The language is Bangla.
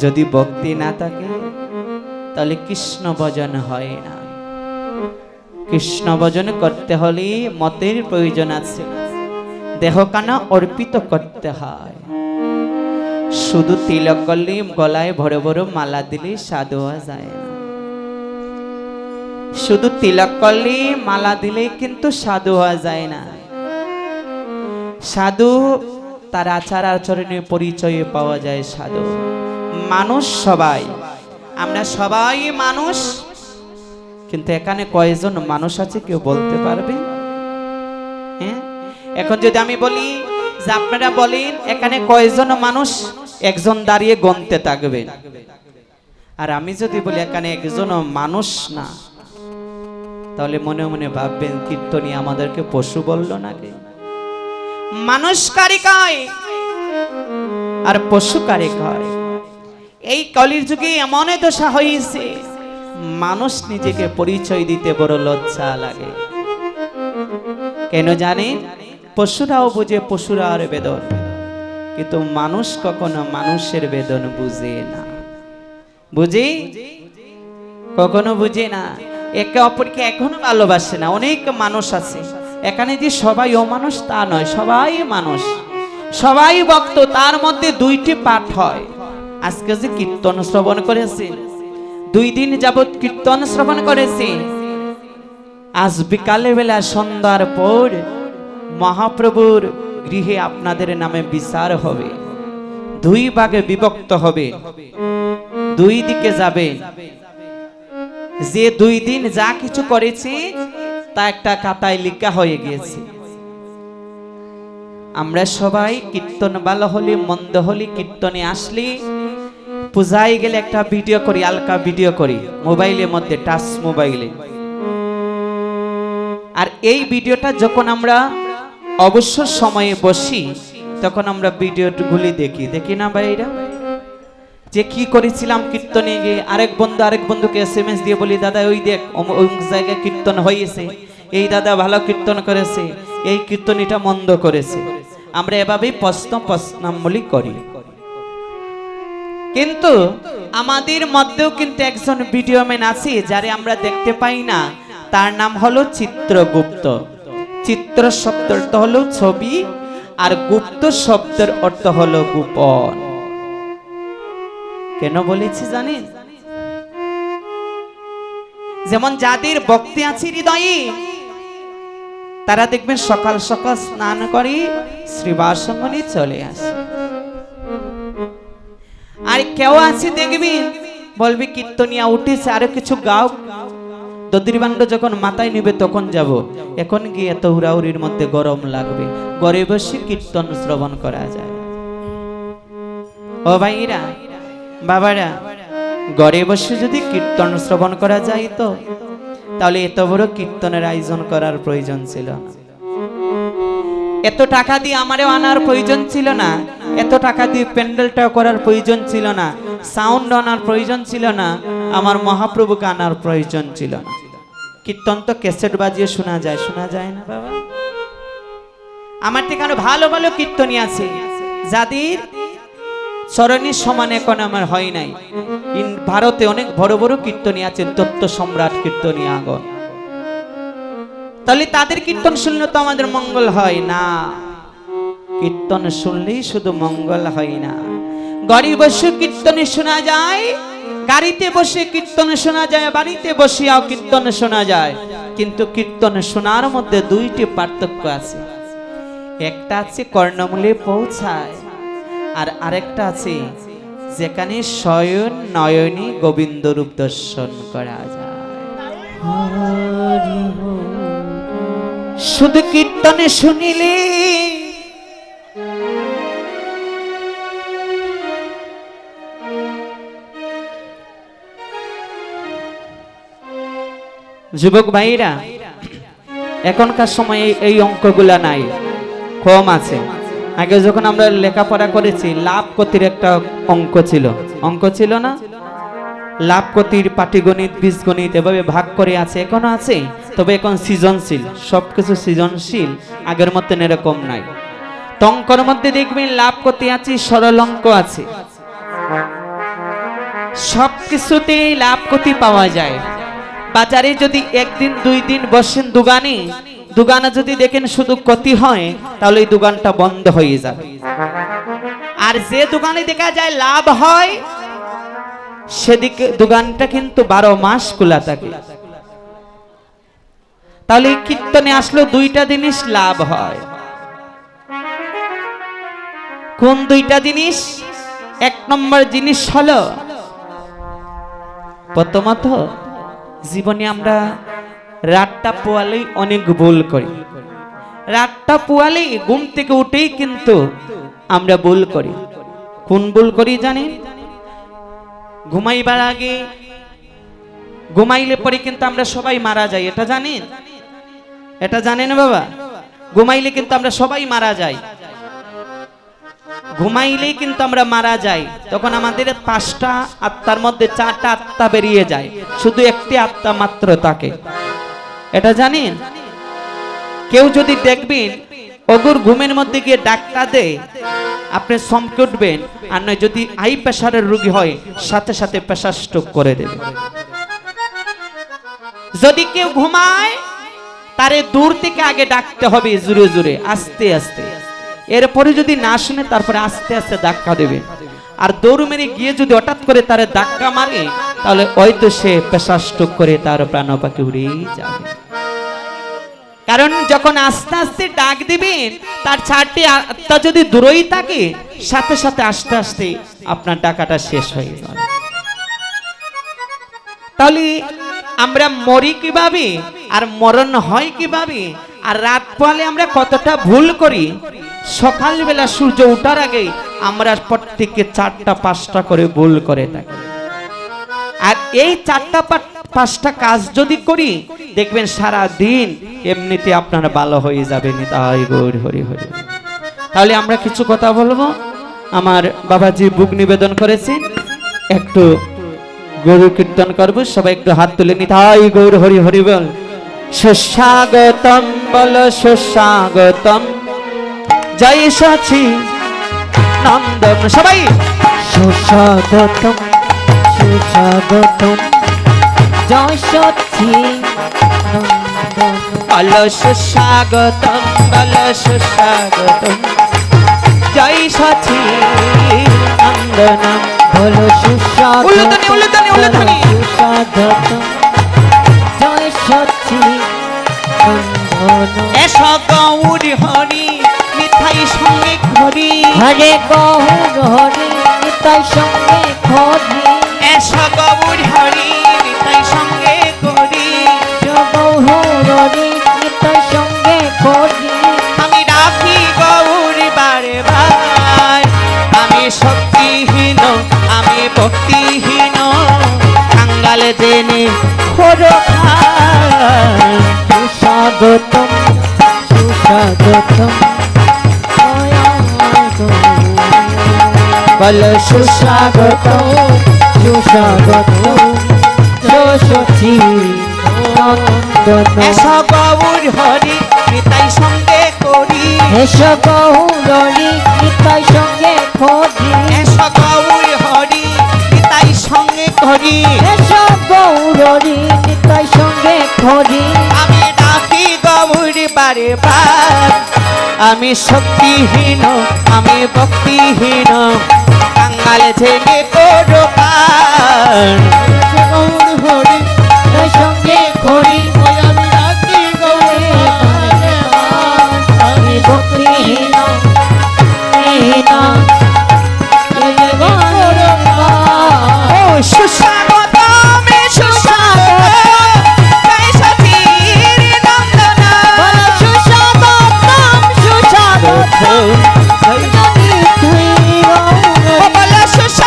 যদি ভক্তি না থাকে, তাহলে কৃষ্ণ ভজন হয় না। কৃষ্ণ ভজন করতে হলে মতের প্রয়োজন আছে। দেহ কানা অর্পিত করতে হয়। শুধু তিলক করলে গলায় বড় বড় মালা দিলে সাধু হওয়া যায় না। শুধু তিলক করলে মালা দিলে কিন্তু সাধু হওয়া যায় না। সাধু তার আচার আচরণের পরিচয়ে পাওয়া যায় সাধু মানুষ সবাই। আমরা সবাই মানুষ। কিন্তু এখানে কয়জন মানুষ আছে কেউ বলতে পারবে? হ্যাঁ? এখন যদি আমি বলি যে আপনারা বলেন, এখানে কয়জন মানুষ? একজন দাঁড়িয়ে গনতে থাকবে। আর আমি যদি বলি, এখানে একজন মানুষ না, তাহলে মনে মনে ভাববেন, কীর্তনী আমাদেরকে পশু বলল নাকি? মানুষ কারে কয়? আর পশু কারে কয়? এই কলির যুগে এমন দশা হয়েছে মানুষ নিজেকে পরিচয় দিতে বড় লজ্জা লাগে। কেন জানে পশুরাও বুঝে পশুরা আর বেদন। কিন্তু মানুষ কখনো মানুষের বেদন বুঝে না। বুঝি? কখনো বুঝে না। একে অপরকে এখনও ভালোবাসে না। অনেক মানুষ আছে। এখানে যে সবাই অমানুষ তা নয়, সবাই মানুষ। সবাই ভক্ত, তার মধ্যে দুইটি পাঠ হয়। আজকে যে কীর্তন শ্রবণ করেছি, দুই দিন যাবৎ কীর্তন শ্রবণ করেছি। আজ বিকালে বেলা সন্ধ্যার পর মহাপ্রভুর গৃহে আপনাদের নামে বিচার হবে। দুই ভাগে বিভক্ত হবে। দুই দিকে যাবে। যে দুই দিন যা কিছু করেছে, তা একটা খাতায় লিখা হয়ে গিয়েছে। আমরা সবাই কীর্তন ভালো হলে, মন্দ হলে কীর্তনে আসলে পূজায় গেলে একটা ভিডিও করি আলকা ভিডিও করি মোবাইলের মধ্যে টাচ মোবাইলে আর এই ভিডিওটা যখন আমরা অবসর সময়ে বসি, তখন আমরা ভিডিওগুলি দেখি। দেখি না ভাইরা? যে কি করেছিলাম কীর্তনে গিয়ে, আরেক বন্ধু, আরেক বন্ধুকে এস এম এস দিয়ে বলি, দাদা, ওই দেখ, অমুক জায়গায় কীর্তন হয়েছে। এই দাদা ভালো কীর্তন করেছে। এই কীর্তনীটা মন্দ করেছে। আমরা এভাবেই প্রশ্ন প্রশ্নামলি করি। কিন্তু আমাদের মধ্যেও কিন্তু একজন ভিডিও ম্যান আছে যারে আমরা দেখতে পাই না। তার নাম হলো চিত্রগুপ্ত। চিত্র শব্দের অর্থ হলো ছবি আর গুপ্ত শব্দের অর্থ হলো গোপন। কেন বলেছি জানেন? যেমন যাদের ভক্তি আছে হৃদয়ে, তারা দেখবেন সকাল সকাল স্নান করে শ্রীবাসঙ্গনে চলে আসে। আর কেউ আছে দেখবি? বলবি, কীর্তনিয়া উঠেছে আরও কিছু গাও। দদিরবান্ড যখন মাথায় নিবে, তখন যাব। এখন গিয়ে এত হুড়াহুড়ির মধ্যে গরম লাগবে। ঘরে বসে কীর্তন শ্রবণ করা যায়। ও ভাইরা, বাবারা, ঘরে বসে যদি কীর্তন শ্রবণ করা যায় তো? তাহলে এত বড় কীর্তনের আয়োজন করার প্রয়োজন ছিল না। এত টাকা দিয়ে আমারও আনার প্রয়োজন ছিল না। এত টাকা দিয়ে প্যান্ডেলটা করার প্রয়োজন ছিল না। সাউন্ড আনার প্রয়োজন ছিল না। আমার মহাপ্রভুকে আনার প্রয়োজন ছিল না। কীর্তন তো ক্যাসেট বাজিয়ে শোনা যায়। শোনা যায় না বাবা? আমার থেকে আরও ভালো ভালো কীর্তনী আছে। যাদের চরণের সমান এখন আমার হয় নাই। ভারতে অনেক বড় বড় কীর্তনী আছেন তত্ত্ব সম্রাট কীর্তনী আগন। তাহলে তাদের কীর্তন শুনলে তো আমাদের মঙ্গল হয় না। কীর্তন শুনলেই শুধু মঙ্গল হয় না। গাড়ি বসে কীর্তনে শোনা যায়, গাড়িতে বসে কীর্তন শোনা যায়, বাড়িতে বসিয়াও কীর্তন শোনা যায়। কিন্তু কীর্তন শোনার মধ্যে দুইটি পার্থক্য আছে। একটা আছে কর্ণমূলে পৌঁছায়, আর আরেকটা আছে যেখানে শয়ন নয়নী গোবিন্দ রূপ দর্শন করা যায়। শুধু কীর্তনে শুনিলে যুবক ভাইরা, এখনকার সময়ে এই অঙ্কগুলা নাই, কম আছে। আগে যখন আমরা লেখাপড়া করেছি, লাভ ক্ষতির একটা অঙ্ক ছিল। অঙ্ক ছিল না? লাভ ক্ষতির পাটিগণিত, বীজগণিত এভাবে ভাগ করে আছে, এখনও আছে? তবে এখন সৃজনশীল, সবকিছু সৃজনশীল, আগের মতন এরকম নাই। তো অঙ্কর মধ্যে দেখবেন লাভ ক্ষতি আছে সরল অঙ্ক আছে। সব কিছুতেই লাভ ক্ষতি পাওয়া যায়। বাজারে যদি একদিন, দুই দিন বসেন দোকানে দোকানে যদি দেখেন শুধু ক্ষতি হয়, তাহলে এই দোকানটা বন্ধ হয়ে যাবে। আর যে দোকানে দেখা যায় লাভ হয়, সেদিকে দোকানটা কিন্তু বারো মাস খোলা থাকে। তাহলে এই কীর্তনে আসলো দুইটা জিনিস লাভ হয়। কোন দুইটা জিনিস? এক নম্বর জিনিস হলো, প্রথমত জীবনে আমরা রাতটা পোয়ালেই অনেক ভুল করি। রাতটা পোয়ালেই ঘুম থেকে উঠেই কিন্তু আমরা ভুল করি। কোন ভুল করি জানেন ঘুমাইবার আগে, ঘুমাইলে পরে কিন্তু আমরা সবাই মারা যাই, এটা জানেন? এটা জানেন বাবা? ঘুমাইলে কিন্তু আমরা সবাই মারা যাই। ঘুমাইলেই কিন্তু আমরা মারা যাই। তখন আমাদের পাঁচটা আত্মার মধ্যে চারটা আত্মা বেরিয়ে যায়। শুধু একটি আত্মা মাত্র তাকে। এটা জানেন? কেউ যদি দেখবেন, অগুর ঘুমের মধ্যে গিয়ে ডাক্তার দেয়, আপনি চমকে উঠবেন, আর নয় যদি হাই প্রেশারের রোগী হয়, সাথে সাথে প্রেশার স্ট্রোক করে দেবে। যদি কেউ ঘুমায় তারে দূর থেকে আগে ডাকতে হবে জুড়ে জুড়ে, আস্তে আস্তে। এরপরে যদি না শুনে, তারপরে আস্তে আস্তে ধাক্কা দেবে। আর দৌড় মেরে গিয়ে যদি হঠাৎ করে তারে ধাক্কা মারে, তাহলে হয়তো সে প্রেশার করে তার প্রাণ পাখি উড়েই যাবে। কারণ যখন আস্তে আস্তে ডাক দিবেন তার চারটি আত্মা যদি দূরই থাকে, সাথে সাথে আস্তে আস্তে আপনার টাকাটা শেষ হয়ে যাবে। তাহলে আমরা মরি কীভাবে? আর মরণ হয় কীভাবে? আর রাত পোহালে আমরা কতটা ভুল করি? সকালবেলা সূর্য ওঠার আগে আমরা প্রত্যেককে চারটা, পাঁচটা করে ভুল করে থাকি। আর এই চারটা পাঁচটা কাজ যদি করি, দেখবেন সারা দিন এমনিতে আপনারা ভালো হয়ে যাবেন তাই গৌর হরি হরি। তাহলে আমরা কিছু কথা বলব? আমার বাবাজি বুক নিবেদন করেছেন, একটু গরু কীর্তন করব, সবাই একটু হাত তুলে নি। তাই গৌর হরি হরি বল। সুস্বাগতম বল সুস্বাগতম। জয় সাচি নন্দন সবাই। সুস্বাগতম সুস্বাগতম। জয় নন্দন। বল সুস্বাগতম বল সুস্বাগতম। জয় সাচি নন্দনম বলো সুস্বাগতম সুস্বাগতম। জয় সত্যি এস গৌর হরি মিঠাই সঙ্গে ঘরি। হরে গৌর হরে নিতাই সঙ্গে খরি এস গৌর হরি মিঠাই সঙ্গে ঘরি। গৌর হরে নিতাই সঙ্গে খরি আমি রাখি গৌর বারে বার। আমি শক্তিহীন আমি ভক্তিহীন। কাঙ্গাল জেনে খোরো খায় সুস্বাগতম সুস্বাগতম বল সুস্বাগতম সুস্বাগতম সরস্বতী নন্দন। গৌর হরি মিঠাই সঙ্গে করি। হেস গৌরী নিতাই সঙ্গে খোঁজি এস গৌর হরি মিঠাই সঙ্গে করি। হেস গৌরী নিতাই সঙ্গে গৌর পার আমি শক্তিহীন আমি ভক্তিহীন কাঙ্গাল ছেলে করো পার to shine.